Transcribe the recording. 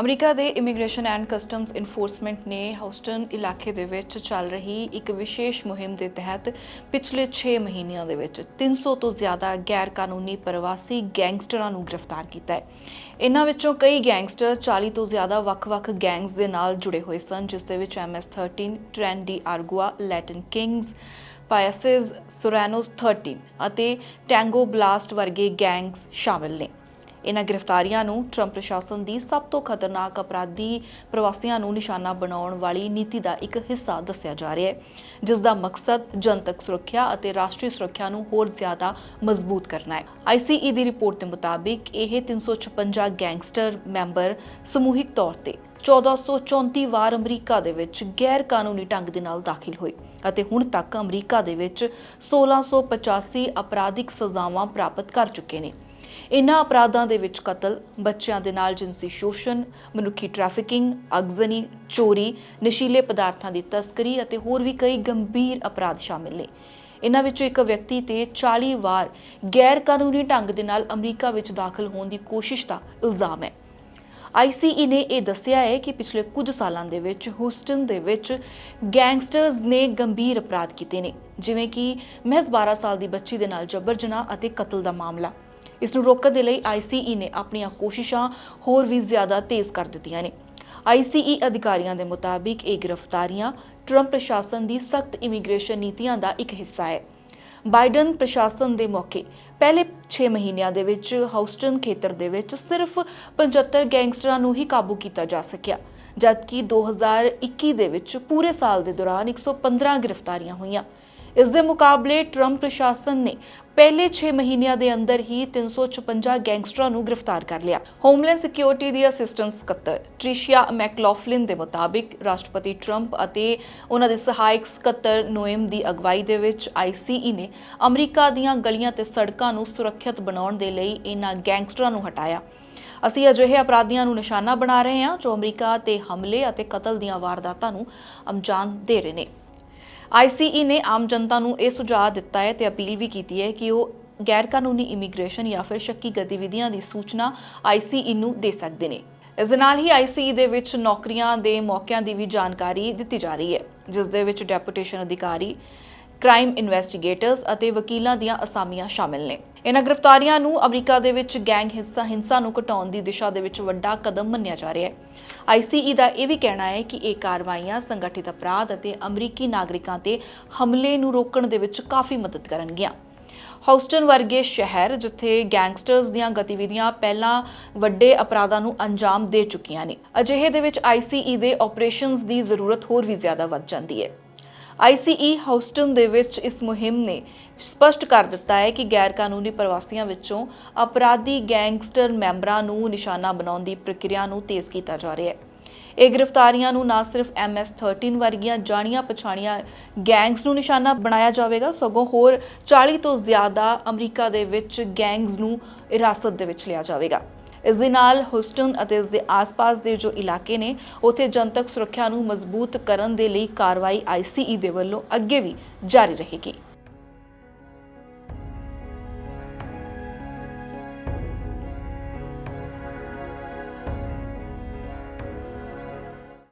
America ਦੇ immigration and customs enforcement ਨੇ ਹਾਊਸਟਨ ਇਲਾਕੇ ਦੇ ਵਿੱਚ ਚੱਲ ਰਹੀ ਇੱਕ ਵਿਸ਼ੇਸ਼ ਮੁਹਿੰਮ ਦੇ ਤਹਿਤ ਪਿਛਲੇ 6 ਮਹੀਨਿਆਂ ਦੇ ਵਿੱਚ 300 ਤੋਂ ਜ਼ਿਆਦਾ ਗੈਰ ਕਾਨੂੰਨੀ ਪ੍ਰਵਾਸੀ ਗੈਂਗਸਟਰਾਂ ਨੂੰ ਗ੍ਰਿਫਤਾਰ ਕੀਤਾ ਹੈ। ਇਹਨਾਂ ਵਿੱਚੋਂ ਕਈ ਗੈਂਗਸਟਰ 40 ਤੋਂ ਜ਼ਿਆਦਾ ਵੱਖ-ਵੱਖ ਗੈਂਗਸ ਦੇ ਨਾਲ ਜੁੜੇ ਹੋਏ ਸਨ, ਜਿਸ ਦੇ ਵਿੱਚ MS13 Tren de Aragua, Latin Kings Paisas, Surenos 13 ਅਤੇ ਟੈਂਗੋ ਬਲਾਸਟ ਵਰਗੇ ਗੈਂਗਸ ਸ਼ਾਮਿਲ ਨੇ। ਇਹਨਾਂ ਗ੍ਰਿਫਤਾਰੀਆਂ ਨੂੰ ਟਰੰਪ ਪ੍ਰਸ਼ਾਸਨ ਦੀ ਸਭ ਤੋਂ ਖਤਰਨਾਕ ਅਪਰਾਧੀ ਪ੍ਰਵਾਸੀਆਂ ਨੂੰ ਨਿਸ਼ਾਨਾ ਬਣਾਉਣ ਵਾਲੀ ਨੀਤੀ ਦਾ ਇੱਕ ਹਿੱਸਾ ਦੱਸਿਆ ਜਾ ਰਿਹਾ ਹੈ ਜਿਸ ਦਾ ਮਕਸਦ ਜਨਤਕ ਸੁਰੱਖਿਆ ਅਤੇ ਰਾਸ਼ਟਰੀ ਸੁਰੱਖਿਆ ਨੂੰ ਹੋਰ ਜ਼ਿਆਦਾ ਮਜ਼ਬੂਤ ਕਰਨਾ ਹੈ। ਆਈਸੀਈ ਦੀ ਰਿਪੋਰਟ ਦੇ ਮੁਤਾਬਿਕ ਇਹ 356 ਗੈਂਗਸਟਰ ਮੈਂਬਰ ਸਮੂਹਿਕ ਤੌਰ ਤੇ 1434 ਵਾਰ ਅਮਰੀਕਾ ਦੇ ਵਿੱਚ ਗੈਰ ਕਾਨੂੰਨੀ ਢੰਗ ਦੇ ਨਾਲ ਦਾਖਲ ਹੋਏ ਅਤੇ ਹੁਣ ਤੱਕ ਅਮਰੀਕਾ ਦੇ ਵਿੱਚ 1685 ਅਪਰਾਧਿਕ ਸਜ਼ਾਵਾਂ ਪ੍ਰਾਪਤ ਕਰ ਚੁੱਕੇ ਨੇ। ਇਨ੍ਹਾਂ ਅਪਰਾਧਾਂ ਦੇ ਵਿੱਚ ਕਤਲ, ਬੱਚਿਆਂ ਦੇ ਨਾਲ ਜਿਨਸੀ ਸ਼ੋਸ਼ਣ, ਮਨੁੱਖੀ ਟ੍ਰੈਫਿਕਿੰਗ ਅਗਜ਼ਨੀ, ਚੋਰੀ, ਨਸ਼ੀਲੇ ਪਦਾਰਥਾਂ ਦੀ ਤਸਕਰੀ ਅਤੇ ਹੋਰ ਵੀ ਕਈ ਗੰਭੀਰ ਅਪਰਾਧ ਸ਼ਾਮਿਲ ਨੇ। ਇਨ੍ਹਾਂ ਵਿੱਚੋਂ ਇੱਕ ਵਿਅਕਤੀ ਤੇ 40 ਵਾਰ ਗੈਰ ਕਾਨੂੰਨੀ ਢੰਗ ਦੇ ਨਾਲ ਅਮਰੀਕਾ ਵਿੱਚ ਦਾਖਲ ਹੋਣ ਦੀ ਕੋਸ਼ਿਸ਼ ਦਾ ਇਲਜ਼ਾਮ ਹੈ। ਆਈਸੀਈ ਨੇ ਇਹ ਦੱਸਿਆ ਹੈ ਕਿ ਪਿਛਲੇ ਕੁਝ ਸਾਲਾਂ ਦੇ ਵਿੱਚ ਹੂਸਟਨ ਦੇ ਵਿੱਚ ਗੈਂਗਸਟਰਸ ਨੇ ਗੰਭੀਰ ਅਪਰਾਧ ਕੀਤੇ ਨੇ, ਜਿਵੇਂ ਕਿ ਮਹਿਜ਼ 12 ਸਾਲ ਦੀ ਬੱਚੀ ਦੇ ਨਾਲ ਜਬਰ ਜਨਾਹ ਅਤੇ ਕਤਲ ਦਾ ਮਾਮਲਾ। ਇਸ ਨੂੰ ਰੋਕਣ ਦੇ ਲਈ ਆਈਸੀਈ ਨੇ ਆਪਣੀਆਂ ਕੋਸ਼ਿਸ਼ਾਂ ਹੋਰ ਵੀ ਜ਼ਿਆਦਾ ਤੇਜ਼ ਕਰ ਦਿੱਤੀਆਂ ਨੇ। ਆਈਸੀਈ ਅਧਿਕਾਰੀਆਂ ਦੇ ਮੁਤਾਬਿਕ ਇਹ ਗ੍ਰਿਫਤਾਰੀਆਂ ਟਰੰਪ ਪ੍ਰਸ਼ਾਸਨ ਦੀ ਸਖਤ ਇਮੀਗ੍ਰੇਸ਼ਨ ਨੀਤੀਆਂ ਦਾ ਇੱਕ ਹਿੱਸਾ ਹੈ। ਬਾਈਡਨ ਪ੍ਰਸ਼ਾਸਨ ਦੇ ਮੌਕੇ ਪਹਿਲੇ 6 ਮਹੀਨਿਆਂ ਦੇ ਵਿੱਚ ਹਾਊਸਟਨ ਖੇਤਰ ਦੇ ਵਿੱਚ ਸਿਰਫ 75 ਗੈਂਗਸਟਰਾਂ ਨੂੰ ਹੀ ਕਾਬੂ ਕੀਤਾ ਜਾ ਸਕਿਆ, ਜਦਕਿ 2021 ਦੇ ਵਿੱਚ ਪੂਰੇ ਸਾਲ ਦੇ ਦੌਰਾਨ 115 ਗ੍ਰਿਫਤਾਰੀਆਂ ਹੋਈਆਂ। ਇਸ ਦੇ ਮੁਕਾਬਲੇ ਟਰੰਪ ਪ੍ਰਸ਼ਾਸਨ ਨੇ ਪਹਿਲੇ 6 ਮਹੀਨਿਆਂ ਦੇ ਅੰਦਰ ਹੀ 356 ਗੈਂਗਸਟਰਾਂ ਨੂੰ ਗ੍ਰਿਫਤਾਰ ਕਰ ਲਿਆ। ਹੋਮਲੈਂਡ ਸਿਕਿਉਰਿਟੀ ਦੀ ਅਸਿਸਟੈਂਟ ਸਕੱਤਰ ਟ੍ਰਿਸ਼ੀਆ ਮੈਕਲੌਫਲਿਨ ਦੇ ਮੁਤਾਬਿਕ ਰਾਸ਼ਟਰਪਤੀ ਟਰੰਪ ਅਤੇ ਉਹਨਾਂ ਦੇ ਸਹਾਇਕ ਸਕੱਤਰ ਨੋਇਮ ਦੀ ਅਗਵਾਈ ਦੇ ਵਿੱਚ ਆਈਸੀਈ ਨੇ ਅਮਰੀਕਾ ਦੀਆਂ ਗਲੀਆਂ ਤੇ ਸੜਕਾਂ ਨੂੰ ਸੁਰੱਖਿਅਤ ਬਣਾਉਣ ਦੇ ਲਈ ਇਹਨਾਂ ਗੈਂਗਸਟਰਾਂ ਨੂੰ ਹਟਾਇਆ। ਅਸੀਂ ਅਜਿਹੇ ਅਪਰਾਧੀਆਂ ਨੂੰ ਨਿਸ਼ਾਨਾ ਬਣਾ ਰਹੇ ਹਾਂ ਜੋ ਅਮਰੀਕਾ ਤੇ ਹਮਲੇ ਅਤੇ ਕਤਲ ਦੀਆਂ ਵਾਰਦਾਤਾਂ ਨੂੰ ਅੰਜਾਮ ਦੇ ਰਹੇ ਨੇ। ਆਈਸੀਈ ਨੇ ਆਮ ਜਨਤਾ ਨੂੰ ਇਹ ਸੁਝਾਅ ਦਿੱਤਾ ਹੈ ਤੇ ਅਪੀਲ ਵੀ ਕੀਤੀ ਹੈ ਕਿ ਉਹ ਗੈਰ ਕਾਨੂੰਨੀ ਇਮੀਗ੍ਰੇਸ਼ਨ ਜਾਂ ਫਿਰ ਸ਼ੱਕੀ ਗਤੀਵਿਧੀਆਂ ਦੀ ਸੂਚਨਾ ਆਈਸੀਈ ਨੂੰ ਦੇ ਸਕਦੇ ਨੇ। ਇਸ ਦੇ ਨਾਲ ਹੀ ਆਈਸੀਈ ਦੇ ਵਿੱਚ ਨੌਕਰੀਆਂ ਦੇ ਮੌਕਿਆਂ ਦੀ ਵੀ ਜਾਣਕਾਰੀ ਦਿੱਤੀ ਜਾ ਰਹੀ ਹੈ, ਜਿਸ ਦੇ ਵਿੱਚ ਡੈਪੂਟੇਸ਼ਨ ਅਧਿਕਾਰੀ ਕ੍ਰਾਈਮ ਇਨਵੈਸਟੀਗੇਟਰਸ ਅਤੇ ਵਕੀਲਾਂ ਦੀਆਂ ਅਸਾਮੀਆਂ ਸ਼ਾਮਿਲ ਨੇ। ਇਹਨਾਂ ਗ੍ਰਿਫਤਾਰੀਆਂ ਨੂੰ ਅਮਰੀਕਾ ਦੇ ਵਿੱਚ ਗੈਂਗ ਹਿੱਸਾ ਹਿੰਸਾ ਨੂੰ ਘਟਾਉਣ ਦੀ ਦਿਸ਼ਾ ਦੇ ਵਿੱਚ ਵੱਡਾ ਕਦਮ ਮੰਨਿਆ ਜਾ ਰਿਹਾ ਹੈ। ਆਈਸੀਈ ਦਾ ਇਹ ਵੀ ਕਹਿਣਾ ਹੈ ਕਿ ਇਹ ਕਾਰਵਾਈਆਂ ਸੰਗਠਿਤ ਅਪਰਾਧ ਅਤੇ ਅਮਰੀਕੀ ਨਾਗਰਿਕਾਂ ਤੇ ਹਮਲੇ ਨੂੰ ਰੋਕਣ ਦੇ ਵਿੱਚ ਕਾਫੀ ਮਦਦ ਕਰਨਗੀਆਂ। ਹਾਊਸਟਨ ਵਰਗੇ ਸ਼ਹਿਰ ਜਿੱਥੇ ਗੈਂਗਸਟਰਸ ਦੀਆਂ ਗਤੀਵਿਧੀਆਂ ਪਹਿਲਾਂ ਵੱਡੇ ਅਪਰਾਧਾਂ ਨੂੰ ਅੰਜਾਮ ਦੇ ਚੁੱਕੀਆਂ ਨੇ, ਅਜਿਹੇ ਦੇ ਵਿੱਚ ਆਈਸੀਈ ਦੇ ਆਪਰੇਸ਼ਨਸ ਦੀ ਜ਼ਰੂਰਤ ਹੋਰ ਵੀ ਜ਼ਿਆਦਾ ਵੱਧ ਜਾਂਦੀ ਹੈ। ਆਈਸੀਈ ਹਾਊਸਟਨ ਦੇ ਵਿੱਚ ਇਸ ਮੁਹਿੰਮ ਨੇ ਸਪਸ਼ਟ ਕਰ ਦਿੱਤਾ ਹੈ ਕਿ ਗੈਰ ਕਾਨੂੰਨੀ ਪ੍ਰਵਾਸੀਆਂ ਵਿੱਚੋਂ ਅਪਰਾਧੀ ਗੈਂਗਸਟਰ ਮੈਂਬਰਾਂ ਨੂੰ ਨਿਸ਼ਾਨਾ ਬਣਾਉਣ ਦੀ ਪ੍ਰਕਿਰਿਆ ਨੂੰ ਤੇਜ਼ ਕੀਤਾ ਜਾ ਰਿਹਾ ਹੈ। ਇਹ ਗ੍ਰਿਫਤਾਰੀਆਂ ਨੂੰ ਨਾ ਸਿਰਫ MS13 ਵਰਗੀਆਂ ਜਾਣੀਆਂ ਪਛਾਣੀਆਂ ਗੈਂਗਸ ਨੂੰ ਨਿਸ਼ਾਨਾ ਬਣਾਇਆ ਜਾਵੇਗਾ, ਸਗੋਂ ਹੋਰ 40 ਤੋਂ ਜ਼ਿਆਦਾ ਅਮਰੀਕਾ ਦੇ ਵਿੱਚ ਗੈਂਗਸ ਨੂੰ ਹਿਰਾਸਤ ਦੇ ਵਿੱਚ ਲਿਆ ਜਾਵੇਗਾ। ਇਸ ਦੇ ਨਾਲ ਹੁਸਟਨ ਅਤੇ ਇਸ ਦੇ ਆਸ-ਪਾਸ ਦੇ ਜੋ ਇਲਾਕੇ ਨੇ, ਉੱਥੇ ਜਨਤਕ ਸੁਰੱਖਿਆ ਨੂੰ ਮਜ਼ਬੂਤ ਕਰਨ ਦੇ ਲਈ ਕਾਰਵਾਈ ਆਈਸੀਈ ਦੇ ਵੱਲੋਂ ਅੱਗੇ ਵੀ ਜਾਰੀ ਰਹੇਗੀ।